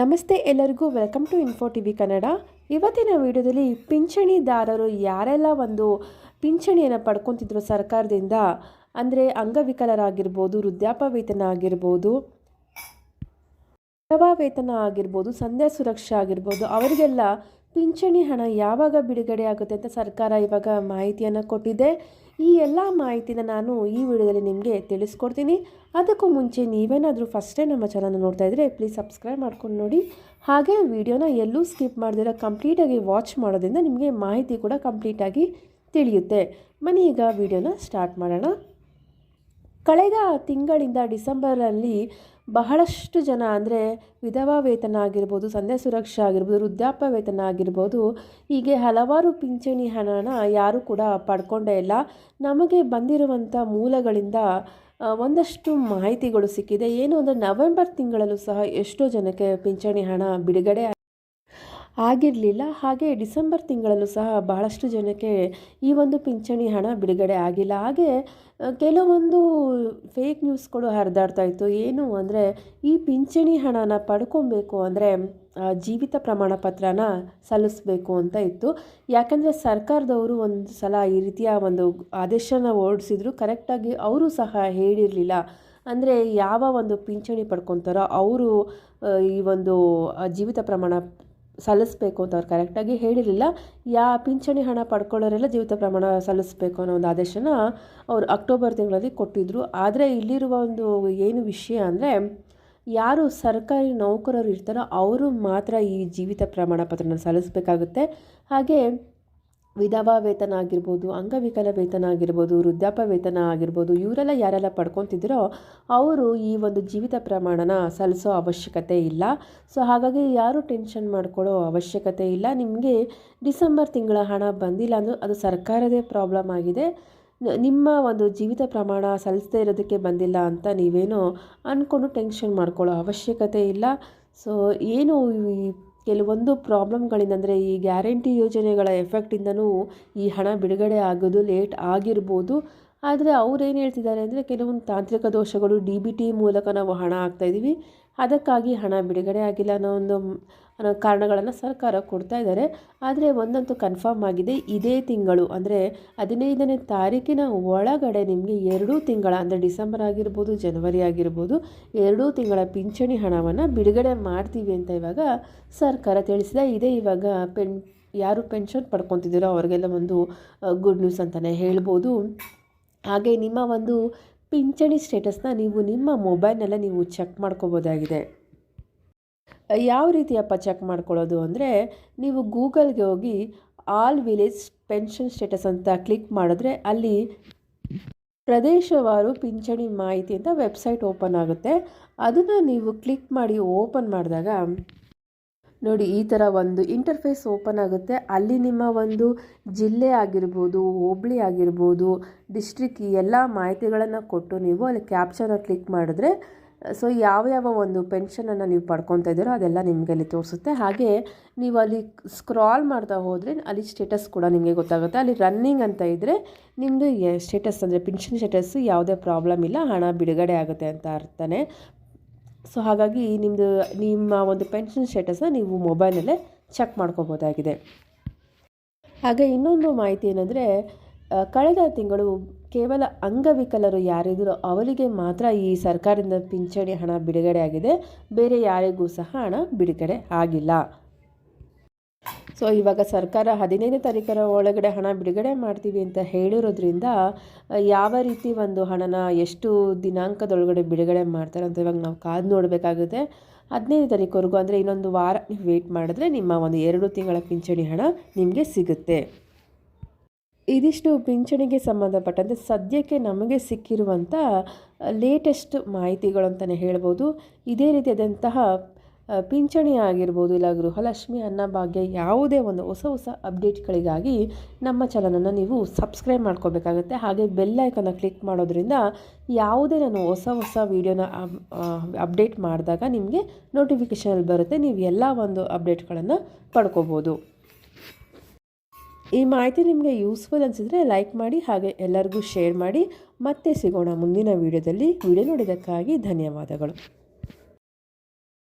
ನಮಸ್ತೆ ಎಲ್ಲರಿಗೂ, welcome to info T V Kannada. ಇವತ್ತಿನ ವಿಡಿಯೋದಲ್ಲಿ ಪಿಂಚಣಿದಾರರು ಯಾರೆಲ್ಲ ಒಂದು ಪಿಂಚಣಿಯನ್ನು ಪಡ್ಕೊತಿದ್ರು ಸರ್ಕಾರದಿಂದ, ಅಂದರೆ ಅಂಗವಿಕಲರಾಗಿರ್ಬೋದು ವೃದ್ಧಾಪ ವೇತನ ಆಗಿರ್ಬೋದು ವಿಧವಾ ವೇತನ ಆಗಿರ್ಬೋದು, ಸಂಧ್ಯಾ ಸುರಕ್ಷಾ ಆಗಿರ್ಬೋದು, ಅವರಿಗೆಲ್ಲ ಪಿಂಚಣಿ ಹಣ ಯಾವಾಗ ಬಿಡುಗಡೆ ಆಗುತ್ತೆ ಅಂತ ಸರ್ಕಾರ ಇವಾಗ ಮಾಹಿತಿಯನ್ನು ಕೊಟ್ಟಿದೆ. ಈ ಎಲ್ಲ ಮಾಹಿತಿನ ನಾನು ಈ ವಿಡಿಯೋದಲ್ಲಿ ನಿಮಗೆ ತಿಳಿಸ್ಕೊಡ್ತೀನಿ. ಅದಕ್ಕೂ ಮುಂಚೆ ನೀವೇನಾದರೂ ಫಸ್ಟೇ ನಮ್ಮ ಚಾನಲ್ನ ನೋಡ್ತಾ ಇದ್ದರೆ ಪ್ಲೀಸ್ ಸಬ್ಸ್ಕ್ರೈಬ್ ಮಾಡ್ಕೊಂಡು ನೋಡಿ. ಹಾಗೆ ವಿಡಿಯೋನ ಎಲ್ಲೂ ಸ್ಕಿಪ್ ಮಾಡಿದಿರ ಕಂಪ್ಲೀಟಾಗಿ ವಾಚ್ ಮಾಡೋದ್ರಿಂದ ನಿಮಗೆ ಮಾಹಿತಿ ಕೂಡ ಕಂಪ್ಲೀಟಾಗಿ ತಿಳಿಯುತ್ತೆ. ಮನೆ ಈಗ ವಿಡಿಯೋನ ಸ್ಟಾರ್ಟ್ ಮಾಡೋಣ. ಕಳೆದ ತಿಂಗಳಿಂದ ಡಿಸೆಂಬರಲ್ಲಿ ಬಹಳಷ್ಟು ಜನ ಅಂದರೆ ವಿಧವಾ ವೇತನ ಆಗಿರ್ಬೋದು, ಸಂಧ್ಯಾ ಸುರಕ್ಷಾ ಆಗಿರ್ಬೋದು, ವೃದ್ಧಾಪ್ಯ ವೇತನ ಆಗಿರ್ಬೋದು, ಹೀಗೆ ಹಲವಾರು ಪಿಂಚಣಿ ಹಣನ ಯಾರೂ ಕೂಡ ಪಡ್ಕೊಂಡೇ ಇಲ್ಲ. ನಮಗೆ ಬಂದಿರುವಂಥ ಮೂಲಗಳಿಂದ ಒಂದಷ್ಟು ಮಾಹಿತಿಗಳು ಸಿಕ್ಕಿದೆ. ಏನು ಅಂದರೆ ನವೆಂಬರ್ ತಿಂಗಳಲ್ಲೂ ಸಹ ಎಷ್ಟೋ ಜನಕ್ಕೆ ಪಿಂಚಣಿ ಹಣ ಬಿಡುಗಡೆ ಆಗಿರಲಿಲ್ಲ. ಹಾಗೆ ಡಿಸೆಂಬರ್ ತಿಂಗಳಲ್ಲೂ ಸಹ ಬಹಳಷ್ಟು ಜನಕ್ಕೆ ಈ ಒಂದು ಪಿಂಚಣಿ ಹಣ ಬಿಡುಗಡೆ ಆಗಿಲ್ಲ. ಹಾಗೆ ಕೆಲವೊಂದು ಫೇಕ್ ನ್ಯೂಸ್ಗಳು ಹರಿದಾಡ್ತಾ ಇತ್ತು. ಏನು ಅಂದರೆ, ಈ ಪಿಂಚಣಿ ಹಣನ ಪಡ್ಕೊಬೇಕು ಅಂದರೆ ಜೀವಿತ ಪ್ರಮಾಣ ಪತ್ರನ ಸಲ್ಲಿಸಬೇಕು ಅಂತ ಇತ್ತು. ಯಾಕಂದರೆ ಸರ್ಕಾರದವರು ಒಂದು ಸಲ ಈ ರೀತಿಯ ಒಂದು ಆದೇಶನ ಹೊರಡಿಸಿದ್ರು. ಕರೆಕ್ಟಾಗಿ ಅವರು ಸಹ ಹೇಳಿರಲಿಲ್ಲ. ಅಂದರೆ ಯಾವ ಒಂದು ಪಿಂಚಣಿ ಪಡ್ಕೊತಾರೋ ಅವರು ಈ ಒಂದು ಜೀವಿತ ಪ್ರಮಾಣ ಸಲ್ಲಿಸಬೇಕು ಅಂತ ಅವ್ರು ಕರೆಕ್ಟಾಗಿ ಹೇಳಿರಲಿಲ್ಲ. ಯಾ ಪಿಂಚಣಿ ಹಣ ಪಡ್ಕೊಳ್ಳೋರೆಲ್ಲ ಜೀವಿತ ಪ್ರಮಾಣ ಸಲ್ಲಿಸಬೇಕು ಅನ್ನೋ ಒಂದು ಆದೇಶನ ಅವರು ಅಕ್ಟೋಬರ್ ತಿಂಗಳಲ್ಲಿ ಕೊಟ್ಟಿದ್ದರು ಆದರೆ ಇಲ್ಲಿರುವ ಒಂದು ಏನು ವಿಷಯ ಅಂದರೆ, ಯಾರು ಸರ್ಕಾರಿ ನೌಕರರು ಇರ್ತಾರೋ ಅವರು ಮಾತ್ರ ಈ ಜೀವಿತ ಪ್ರಮಾಣ ಪತ್ರನ ಸಲ್ಲಿಸಬೇಕಾಗುತ್ತೆ. ಹಾಗೆ ವಿಧವಾ ವೇತನ ಆಗಿರ್ಬೋದು ಅಂಗವಿಕಲ ವೇತನ ಆಗಿರ್ಬೋದು ವೃದ್ಧಾಪ್ಯ ವೇತನ ಆಗಿರ್ಬೋದು, ಇವರೆಲ್ಲ ಯಾರೆಲ್ಲ ಪಡ್ಕೊತಿದ್ರೋ ಅವರು ಈ ಒಂದು ಜೀವಿತ ಪ್ರಮಾಣನ ಸಲ್ಲಿಸೋ ಅವಶ್ಯಕತೆ ಇಲ್ಲ. ಸೊ, ಹಾಗಾಗಿ ಯಾರೂ ಟೆನ್ಷನ್ ಮಾಡ್ಕೊಳ್ಳೋ ಅವಶ್ಯಕತೆ ಇಲ್ಲ. ನಿಮಗೆ ಡಿಸೆಂಬರ್ ತಿಂಗಳ ಹಣ ಬಂದಿಲ್ಲ ಅಂದರೂ ಅದು ಸರ್ಕಾರದೇ ಪ್ರಾಬ್ಲಮ್ ಆಗಿದೆ. ನಿಮ್ಮ ಒಂದು ಜೀವಿತ ಪ್ರಮಾಣ ಸಲ್ಲಿಸದೇ ಇರೋದಕ್ಕೆ ಬಂದಿಲ್ಲ ಅಂತ ನೀವೇನೋ ಅಂದ್ಕೊಂಡು ಟೆನ್ಷನ್ ಮಾಡ್ಕೊಳ್ಳೋ ಅವಶ್ಯಕತೆ ಇಲ್ಲ. ಸೊ, ಏನು ಕೆಲವೊಂದು ಪ್ರಾಬ್ಲಮ್ಗಳಿಂದ ಅಂದರೆ ಈ ಗ್ಯಾರಂಟಿ ಯೋಜನೆಗಳ ಎಫೆಕ್ಟಿಂದನೂ ಈ ಹಣ ಬಿಡುಗಡೆ ಆಗೋದು ಲೇಟ್ ಆಗಿರ್ಬೋದು. ಆದರೆ ಅವ್ರು ಏನು ಹೇಳ್ತಿದ್ದಾರೆ ಅಂದರೆ ಕೆಲವೊಂದು ತಾಂತ್ರಿಕ ದೋಷಗಳು ಡಿ ಬಿ ಟಿ ಮೂಲಕ ನಾವು ಹಣ ಹಾಕ್ತಾಯಿದ್ದೀವಿ ಅದಕ್ಕಾಗಿ ಹಣ ಬಿಡುಗಡೆ ಆಗಿಲ್ಲ ಅನ್ನೋ ಒಂದು ಕಾರಣಗಳನ್ನು ಸರ್ಕಾರ ಕೊಡ್ತಾ ಇದ್ದಾರೆ. ಆದರೆ ಒಂದಂತೂ ಕನ್ಫರ್ಮ್ ಆಗಿದೆ, ಇದೇ ತಿಂಗಳು, ಅಂದರೆ ಹದಿನೈದನೇ ತಾರೀಕಿನ ಒಳಗಡೆ ನಿಮಗೆ ಎರಡೂ ತಿಂಗಳ, ಅಂದರೆ ಡಿಸೆಂಬರ್ ಆಗಿರ್ಬೋದು, ಜನವರಿ ಆಗಿರ್ಬೋದು, ಎರಡೂ ತಿಂಗಳ ಪಿಂಚಣಿ ಹಣವನ್ನು ಬಿಡುಗಡೆ ಮಾಡ್ತೀವಿ ಅಂತ ಇವಾಗ ಸರ್ಕಾರ ತಿಳಿಸಿದೆ. ಇದೇ ಇವಾಗ ಪೆನ್, ಯಾರು ಪೆನ್ಷನ್ ಪಡ್ಕೊತಿದ್ದೀರೋ ಅವ್ರಿಗೆಲ್ಲ ಒಂದು ಗುಡ್ ನ್ಯೂಸ್ ಅಂತಲೇ ಹೇಳ್ಬೋದು. ಹಾಗೆ ನಿಮ್ಮ ಒಂದು ಪಿಂಚಣಿ ಸ್ಟೇಟಸ್ನ ನೀವು ನಿಮ್ಮ ಮೊಬೈಲ್ನಲ್ಲೇ ನೀವು ಚೆಕ್ ಮಾಡ್ಕೋಬೋದಾಗಿದೆ. ಯಾವ ರೀತಿಯಪ್ಪ ಚೆಕ್ ಮಾಡ್ಕೊಳ್ಳೋದು ಅಂದರೆ ನೀವು ಗೂಗಲ್ಗೆ ಹೋಗಿ ಆಲ್ ವಿಲೇಜ್ ಪೆನ್ಷನ್ ಸ್ಟೇಟಸ್ ಅಂತ ಕ್ಲಿಕ್ ಮಾಡಿದ್ರೆ ಅಲ್ಲಿ ಪ್ರದೇಶವಾರು ಪಿಂಚಣಿ ಮಾಹಿತಿ ಅಂತ ವೆಬ್ಸೈಟ್ ಓಪನ್ ಆಗುತ್ತೆ. ಅದನ್ನು ನೀವು ಕ್ಲಿಕ್ ಮಾಡಿ ಓಪನ್ ಮಾಡಿದಾಗ ನೋಡಿ, ಈ ಥರ ಒಂದು ಇಂಟರ್ಫೇಸ್ ಓಪನ್ ಆಗುತ್ತೆ. ಅಲ್ಲಿ ನಿಮ್ಮ ಒಂದು ಜಿಲ್ಲೆ ಆಗಿರ್ಬೋದು, ಹೋಬಳಿ ಆಗಿರ್ಬೋದು ಡಿಸ್ಟ್ರಿಕ್ ಎಲ್ಲ ಮಾಹಿತಿಗಳನ್ನು ಕೊಟ್ಟು ನೀವು ಅಲ್ಲಿ ಕ್ಯಾಪ್ಷನ್ನ ಕ್ಲಿಕ್ ಮಾಡಿದ್ರೆ ಸೊ ಯಾವ ಯಾವ ಒಂದು ಪೆನ್ಷನನ್ನು ನೀವು ಪಡ್ಕೊತಾ ಇದ್ದೀರೋ ಅದೆಲ್ಲ ನಿಮಗೆ ಅಲ್ಲಿ ತೋರಿಸುತ್ತೆ. ಹಾಗೆ ನೀವು ಅಲ್ಲಿ ಸ್ಕ್ರಾಲ್ ಮಾಡ್ತಾ ಹೋದರೆ ಅಲ್ಲಿ ಸ್ಟೇಟಸ್ ಕೂಡ ನಿಮಗೆ ಗೊತ್ತಾಗುತ್ತೆ. ಅಲ್ಲಿ ರನ್ನಿಂಗ್ ಅಂತ ಇದ್ದರೆ ನಿಮ್ಮದು ಸ್ಟೇಟಸ್ ಅಂದರೆ ಪೆನ್ಷನ್ ಸ್ಟೇಟಸ್ ಯಾವುದೇ ಪ್ರಾಬ್ಲಮ್ ಇಲ್ಲ, ಹಣ ಬಿಡುಗಡೆ ಆಗುತ್ತೆ ಅಂತ ಅರ್ಥನೇ. ಸೊ ಹಾಗಾಗಿ ನಿಮ್ಮದು ನಿಮ್ಮ ಒಂದು ಪೆನ್ಷನ್ ಸ್ಟೇಟಸ್ನ ನೀವು ಮೊಬೈಲಲ್ಲೇ ಚೆಕ್ ಮಾಡ್ಕೋಬೋದಾಗಿದೆ. ಹಾಗೆ ಇನ್ನೊಂದು ಮಾಹಿತಿ ಏನಂದರೆ ಕಳೆದ ತಿಂಗಳು ಕೇವಲ ಅಂಗವಿಕಲರು ಯಾರಿದ್ದರೂ ಅವರಿಗೆ ಮಾತ್ರ ಈ ಸರ್ಕಾರದಿಂದ ಪಿಂಚಣಿ ಹಣ ಬಿಡುಗಡೆ ಆಗಿದೆ. ಬೇರೆ ಯಾರಿಗೂ ಸಹ ಹಣ ಬಿಡುಗಡೆ ಆಗಿಲ್ಲ. ಸೊ ಇವಾಗ ಸರ್ಕಾರ ಹದಿನೈದನೇ ತಾರೀಕರ ಒಳಗಡೆ ಹಣ ಬಿಡುಗಡೆ ಮಾಡ್ತೀವಿ ಅಂತ ಹೇಳಿರೋದ್ರಿಂದ, ಯಾವ ರೀತಿ ಒಂದು ಹಣನ ಎಷ್ಟು ದಿನಾಂಕದೊಳಗಡೆ ಬಿಡುಗಡೆ ಮಾಡ್ತಾರೆ ಅಂತ ಇವಾಗ ನಾವು ಕಾದು ನೋಡಬೇಕಾಗುತ್ತೆ. ಹದಿನೈದು ತಾರೀಕುವರೆಗೂ ಅಂದರೆ ಇನ್ನೊಂದು ವಾರ ನೀವು ವೆಯ್ಟ್ ಮಾಡಿದ್ರೆ ನಿಮ್ಮ ಒಂದು ಎರಡು ತಿಂಗಳ ಪಿಂಚಣಿ ಹಣ ನಿಮಗೆ ಸಿಗುತ್ತೆ. ಇದಿಷ್ಟು ಪಿಂಚಣಿಗೆ ಸಂಬಂಧಪಟ್ಟಂತೆ ಸದ್ಯಕ್ಕೆ ನಮಗೆ ಸಿಕ್ಕಿರುವಂಥ ಲೇಟೆಸ್ಟ್ ಮಾಹಿತಿಗಳು ಅಂತಲೇ ಹೇಳ್ಬೋದು. ಇದೇ ರೀತಿಯಾದಂತಹ ಪಿಂಚಣಿ ಆಗಿರ್ಬೋದು ಇಲ್ಲ ಗೃಹಲಕ್ಷ್ಮಿ ಅನ್ನಭಾಗ್ಯ ಯಾವುದೇ ಒಂದು ಹೊಸ ಹೊಸ ಅಪ್ಡೇಟ್ಗಳಿಗಾಗಿ ನಮ್ಮ ಚಾನಲನ್ನು ನೀವು ಸಬ್ಸ್ಕ್ರೈಬ್ ಮಾಡ್ಕೋಬೇಕಾಗುತ್ತೆ. ಹಾಗೆ ಬೆಲ್ ಐಕನ್ನ ಕ್ಲಿಕ್ ಮಾಡೋದ್ರಿಂದ ಯಾವುದೇ ನಾನು ಹೊಸ ಹೊಸ ವೀಡಿಯೋನ ಅಪ್ಡೇಟ್ ಮಾಡಿದಾಗ ನಿಮಗೆ ನೋಟಿಫಿಕೇಷನಲ್ಲಿ ಬರುತ್ತೆ. ನೀವು ಎಲ್ಲ ಒಂದು ಅಪ್ಡೇಟ್ಗಳನ್ನು ಪಡ್ಕೋಬೋದು. ಈ ಮಾಹಿತಿ ನಿಮಗೆ ಯೂಸ್ಫುಲ್ ಅನಿಸಿದರೆ ಲೈಕ್ ಮಾಡಿ, ಹಾಗೆ ಎಲ್ಲರಿಗೂ ಶೇರ್ ಮಾಡಿ. ಮತ್ತೆ ಸಿಗೋಣ ಮುಂದಿನ ವೀಡಿಯೋದಲ್ಲಿ. ವಿಡಿಯೋ ನೋಡಿದ್ದಕ್ಕಾಗಿ ಧನ್ಯವಾದಗಳು.